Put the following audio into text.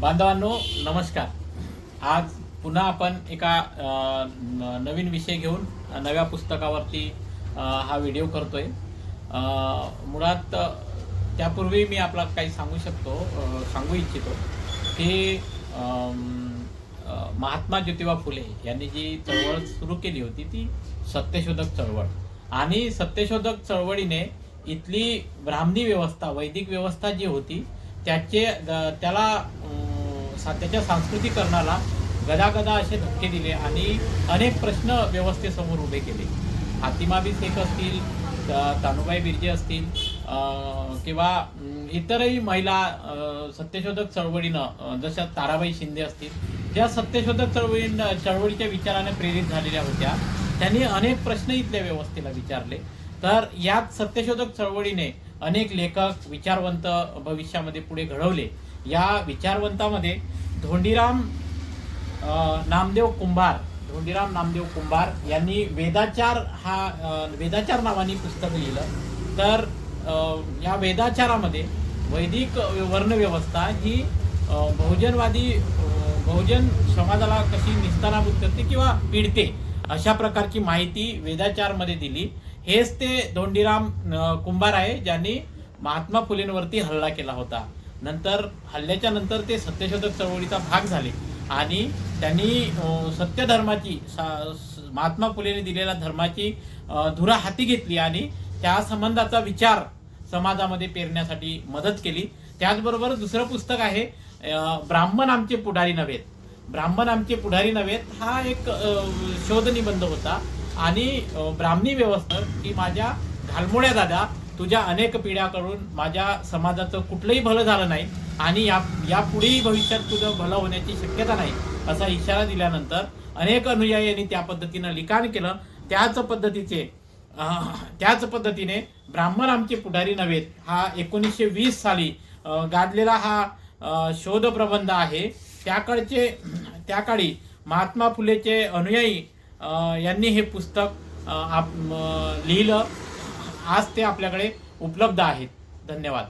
बांधवांनो नमस्कार. आज पुन्हा आपण एका न- नवीन विषय घेऊन नव्या पुस्तकावरती हा व्हिडिओ करतोय. मुळात त्यापूर्वी मी आपला काही सांगू शकतो सांगू इच्छितो की महात्मा ज्योतिबा फुले यांनी जी चळवळ सुरू केली होती ती सत्यशोधक चळवळ. आणि सत्यशोधक चळवळीने इथली ब्राह्मणी व्यवस्था वैदिक व्यवस्था जी होती त्याचे त्याला सध्याच्या सांस्कृतिकरणाला गदागदा असे धक्के दिले आणि अनेक प्रश्न व्यवस्थेसमोर उभे केले. हातिमाबी शेख असतील तानुबाई बिर्जे असतील किंवा इतरही महिला सत्यशोधक चळवळीनं जशा ताराबाई शिंदे असतील ज्या सत्यशोधक चळवळीनं चळवळीच्या विचाराने प्रेरित झालेल्या होत्या त्यांनी अनेक प्रश्न इथल्या व्यवस्थेला विचारले. तर यात सत्यशोधक चळवळीने अनेक लेखक विचारवंत भविष्यामध्ये पुढे घडवले. या विचारवंतामध्ये धोंडीराम नामदेव कुंभार धोंडीराम नामदेव कुंभार यांनी वेदाचार हा वेदाचार नावाने पुस्तक लिहिलं. तर या वेदाचारामध्ये वैदिक वर्णव्यवस्था ही बहुजनवादी बहुजन समाजाला कशी निस्तानाभूत करते किंवा पिडते अशा प्रकारची माहिती वेदाचारमध्ये दिली. हेच ते धोंडीराम कुंभार आहे ज्यांनी महात्मा फुलेंवरती हल्ला केला होता. नंतर हल्ल्याच्या नंतर ते सत्यशोधक चळवळीचा भाग झाले. आणि त्यांनी सत्यधर्माची सा- महात्मा फुलेने दिलेल्या धर्माची धुरा हाती घेतली आणि त्या संबंधाचा विचार समाजामध्ये पेरण्यासाठी मदत केली. त्याचबरोबर दुसरं पुस्तक आहे ब्राह्मण आमचे पुढारी नव्हेत. ब्राह्मण आमचे पुढारी नव्हेत हा एक शोधनिबंध शोध निबंध होता. आणि ब्राह्मणी व्यवस्था की माझ्या घालमोड्या दादा तुझ्या अनेक पिढ्याकडून माझ्या समाजाचं कुठलंही भलं झालं नाही आणि या यापुढेही भविष्यात तुझं भलं होण्याची शक्यता नाही असा इशारा दिल्यानंतर अनेक अनुयायांनी त्या पद्धतीनं लिखाण केलं. त्याच पद्धतीचे त्याच पद्धतीने ब्राह्मण आमचे पुढारी नव्हेत. हा एकोणीसशे वीस साली गाजलेला हा शोध प्रबंध आहे. त्याकडचे त्याकाळी महात्मा फुलेचे अनुयायी यांनी हे पुस्तक आप- लिहिलं. आज ते आपल्याकडे उपलब्ध आहेत. धन्यवाद.